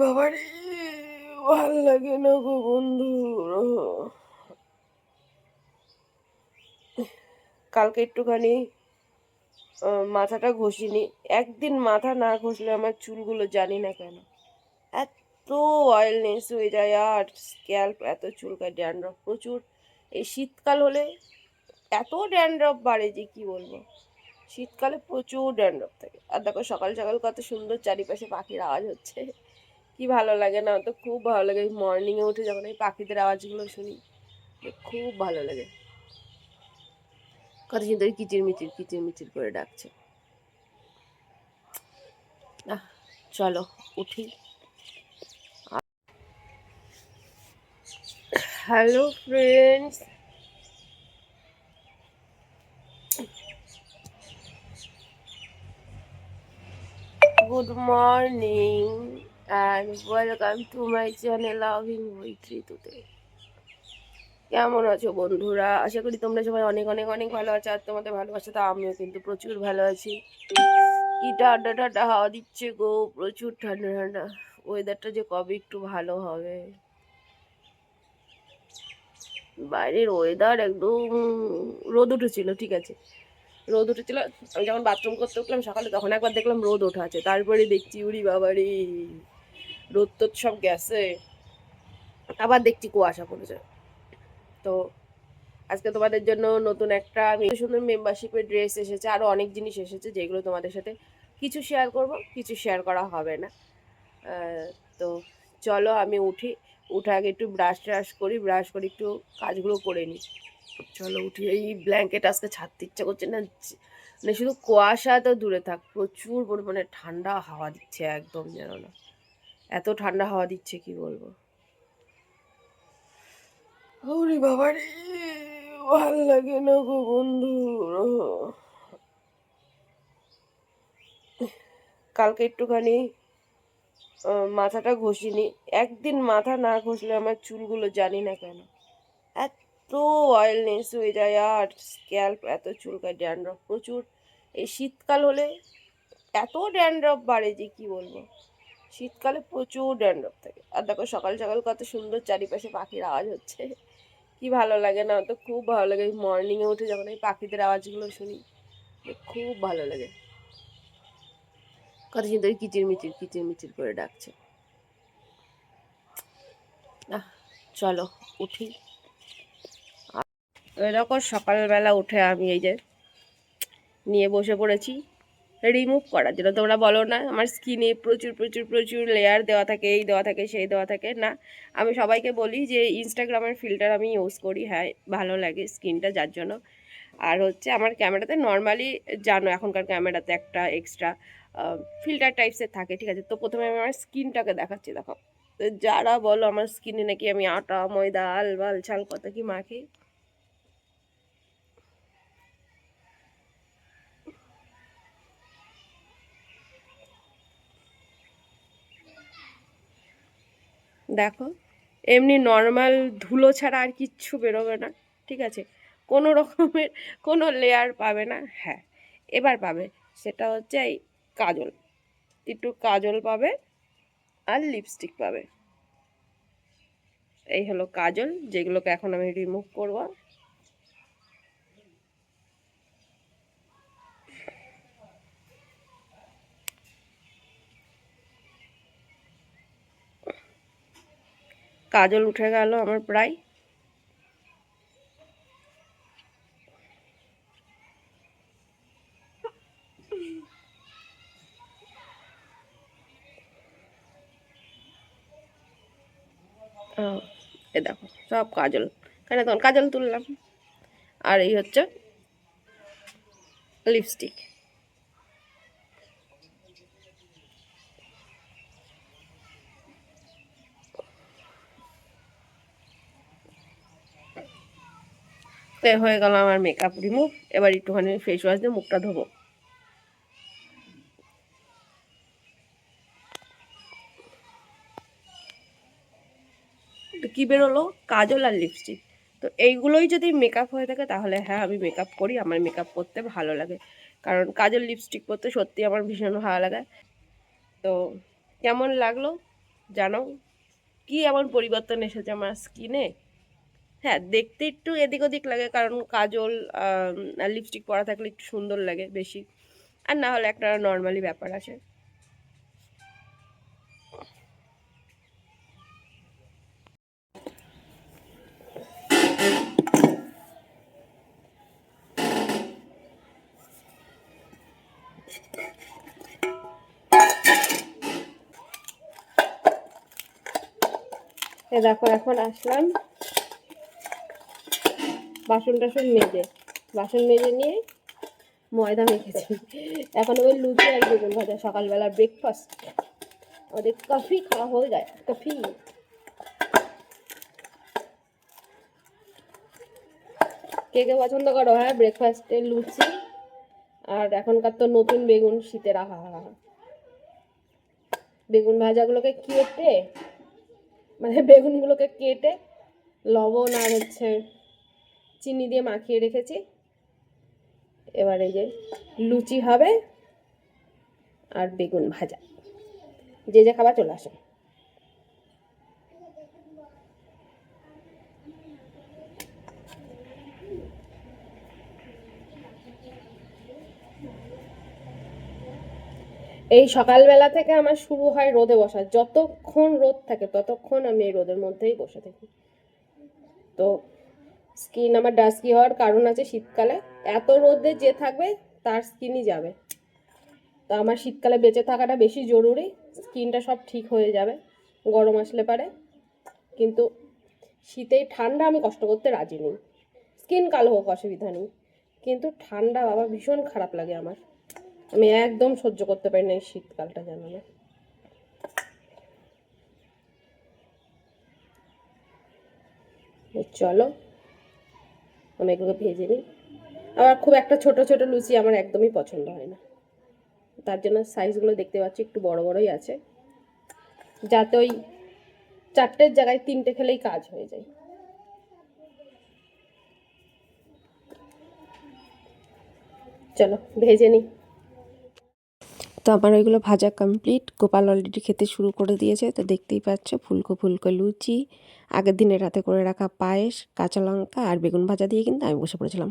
বাবারে, ভালো লাগে না গো বন্ধু। কালকে একটুখানি মাথাটা ঘষিনি। একদিন মাথা না ঘষলে আমার চুলগুলো জানি না কেন। এত অয়েলনেস হয়ে যায় আর স্ক্যাল্প এত চুলকায় ড্যান্ড্রফ প্রচুর। এই শীতকাল হলে এত ড্যান্ড্রফ বাড়ে যে কি বলব? শীতকালে প্রচুর ড্যান্ড্রফ থাকে। আর দেখো সকাল সকাল কত সুন্দর চারিপাশে পাখির আওয়াজ হচ্ছে। কি ভালো লাগে না? তো খুব ভালো লাগে। মর্নিংয়ে উঠে যখন এই পাখিদের আওয়াজগুলো শুনি খুব ভালো লাগে। কত সুন্দর কিচির মিচির কিচির মিচির করে ডাকছে। চলো, উঠি। Hello friends good morning and welcome to my channel loving with ঋতুতে কেমন আছো বন্ধুরা? আশা করি তোমরা সবাই অনেক অনেক অনেক ভালো আছো আর তোমাদের ভালোবাসা তো আমিও কিন্তু প্রচুর ভালো আছি। কি ঠান্ডা ঠান্ডা হাওয়া দিচ্ছে গো, প্রচুর ঠান্ডা ঠান্ডা। ওয়েদারটা যে কবে একটু ভালো হবে। বাইরের ওয়েদার একদম রোদ উঠেছিল, ঠিক আছে। রোদ উঠেছিল, আমি যখন বাথরুম করতে উঠলাম সকালে, তখন একবার দেখলাম রোদ ওঠা আছে। তারপরে দেখছি, উড়ি বাবারি। রোদ তোদ সব গেছে, আবার দেখছি কুয়াশা পড়েছে। তো আজকে তোমাদের জন্য নতুন একটা সুন্দর মেম্বারশিপের ড্রেস এসেছে আরও অনেক জিনিস এসেছে যেগুলো তোমাদের সাথে কিছু শেয়ার করব, কিছু শেয়ার করা হবে না। তো চলো আমি উঠি, উঠে আগে একটু ব্রাশ ট্রাশ করি ব্রাশ করে একটু কাজগুলো করে নিই। চলো উঠি, এই ব্ল্যাঙ্কেট আজকে ছাড়তে ইচ্ছা করছে না মানে শুধু কুয়াশা তো দূরে থাক, প্রচুর পরিমাণে ঠান্ডা হাওয়া দিচ্ছে একদম যেন না। এত ঠান্ডা হাওয়া দিচ্ছে, কি বলব? ওরে বাবা রে, ভালো লাগে না গো বন্ধু। কালকে একটুখানি মাথাটা ঘষিনি। একদিন মাথা না ঘষলে আমার চুলগুলো জানি না কেন। এত অয়েলনেস হয়ে যায়, আর স্ক্যাল্প এত চুলকায় ড্যান্ড্রফ প্রচুর। এই শীতকাল হলে এত ড্যান্ড্রফ বাড়ে যে কি বলব? শীতকালে প্রচুর ড্যান্ড্রফ থাকে। আর দেখো সকাল সকাল কত সুন্দর চারিপাশে পাখির আওয়াজ হচ্ছে। কি ভালো লাগে না? তো খুব ভালো লাগে। মর্নিংয়ে উঠে যখন এই পাখিদের আওয়াজগুলো শুনি খুব ভালো লাগে। কত সুন্দর কিচির মিচির কিচির মিচির করে ডাকছে। চলো, উঠি। এরকম সকালবেলা উঠে আমি এই যে নিয়ে বসে পড়েছি। রিমুভ করার জন্য। তোমরা বলো না, আমার স্কিনে প্রচুর প্রচুর প্রচুর লেয়ার দেওয়া থাকে, এই দেওয়া থাকে, সেই দেওয়া থাকে। না, আমি সবাইকে বলি যে ইনস্টাগ্রামের ফিল্টার আমি ইউজ করি হ্যাঁ ভালো লাগে স্কিনটা যার জন্য। আর হচ্ছে আমার ক্যামেরাতে নর্মালি জানো, এখনকার ক্যামেরাতে একটা এক্সট্রা ফিল্টার টাইপসের থাকে, ঠিক আছে? তো প্রথমে আমি আমার স্কিনটাকে দেখাচ্ছি, দেখো। যারা বলো আমার স্কিনে নাকি আমি আটা, ময়দা আল বাল ছাল কত কি মাখি? দেখো, এমনি নর্মাল ধুলো ছাড়া আর কিচ্ছু বেরোবে না, ঠিক আছে? কোনো রকমের কোনো লেয়ার পাবে না হ্যাঁ। এবার পাবে, সেটা হচ্ছে এই কাজল। একটু কাজল পাবে আর লিপস্টিক পাবে। এই হলো কাজল, যেগুলোকে এখন আমি রিমুভ করব। কাজল উঠে গেল আমার প্রায়। এ দেখো, সব কাজল। কেন তখন কাজল তুললাম। আর এই হচ্ছে লিপস্টিক তো হয়ে গেল আমার মেকআপ রিমুভ এবার একটুখানি ফেস ওয়াশ দিয়ে মুখটা ধোবো। কী বেরোলো? কাজল আর লিপস্টিক তো এইগুলোই যদি মেকআপ হয়ে থাকে, তাহলে হ্যাঁ আমি মেকআপ করি। আমার মেকআপ করতে ভালো লাগে। কারণ কাজল লিপস্টিক পরতে সত্যি আমার ভীষণ ভালো লাগে। তো কেমন লাগল? জানো কি এমন পরিবর্তন এসেছে আমার স্কিনে হ্যাঁ দেখতে একটু এদিক ওদিক লাগে কারণ কাজল লিপস্টিক পরা থাকলে একটু সুন্দর লাগে বেশি। আর না হলে একটা নর্মালি ব্যাপার আছে। দেখো, এখন আসলাম। বাসন টাসন মেজে, বাসন মেজে নিয়ে ময়দা মেখেছি। এখন ওই লুচি আর বেগুন ভাজা, সকালবেলা ব্রেকফাস্ট আমাদের কফি খাওয়া হয়ে যায় কফি কে কে পছন্দ করো হ্যাঁ? ব্রেকফাস্টে লুচি আর এখনকার তো নতুন বেগুন শীতে রাখা বেগুন ভাজাগুলোকে কেটে মানে বেগুনগুলোকে কেটে লবণ আর হচ্ছে চিনি দিয়ে মাখিয়ে রেখেছি। এবার এই যে লুচি হবে আর বেগুন ভাজা। যে যে খাবার চলে আসে এই সকালবেলা থেকে আমার শুরু হয় রোদে বসা। যতক্ষণ রোদ থাকে ততক্ষণ আমি এই রোদের মধ্যেই বসে থাকি। তো স্কিন আমার ডাস্কি হওয়ার কারণ আছে শীতকালে। এত রোদে যে থাকবে, তার স্কিনই যাবে। তো আমার শীতকালে বেঁচে থাকাটা বেশি জরুরি। স্কিনটা সব ঠিক হয়ে যাবে, গরম আসলে পারে। কিন্তু শীতেই ঠান্ডা আমি কষ্ট করতে রাজি নেই। স্কিন কালো হোক, অসুবিধা নেই। কিন্তু ঠান্ডা বাবা, ভীষণ খারাপ লাগে আমার। আমি একদম সহ্য করতে পারি না এই শীতকালটা জানো না চলো। আমি এগুলোকে ভেজে নিই। আবার খুব একটা ছোট ছোট লুচি আমার একদমই পছন্দ হয় না। তার জন্য সাইজগুলো দেখতে পাচ্ছি একটু বড়, বড়ই আছে। যাতে ওই চারটের জায়গায় তিনটে খেলেই কাজ হয়ে যায়। চলো, ভেজে নিই। তো আমার ওইগুলো ভাজা কমপ্লিট গোপাল অলরেডি খেতে শুরু করে দিয়েছে, তো দেখতেই পাচ্ছ ফুলকো ফুলকো লুচি। আগের দিনের রাতে করে রাখা পায়েস, কাঁচা লঙ্কা আর বেগুন ভাজা দিয়ে কিন্তু আমি বসে পড়েছিলাম।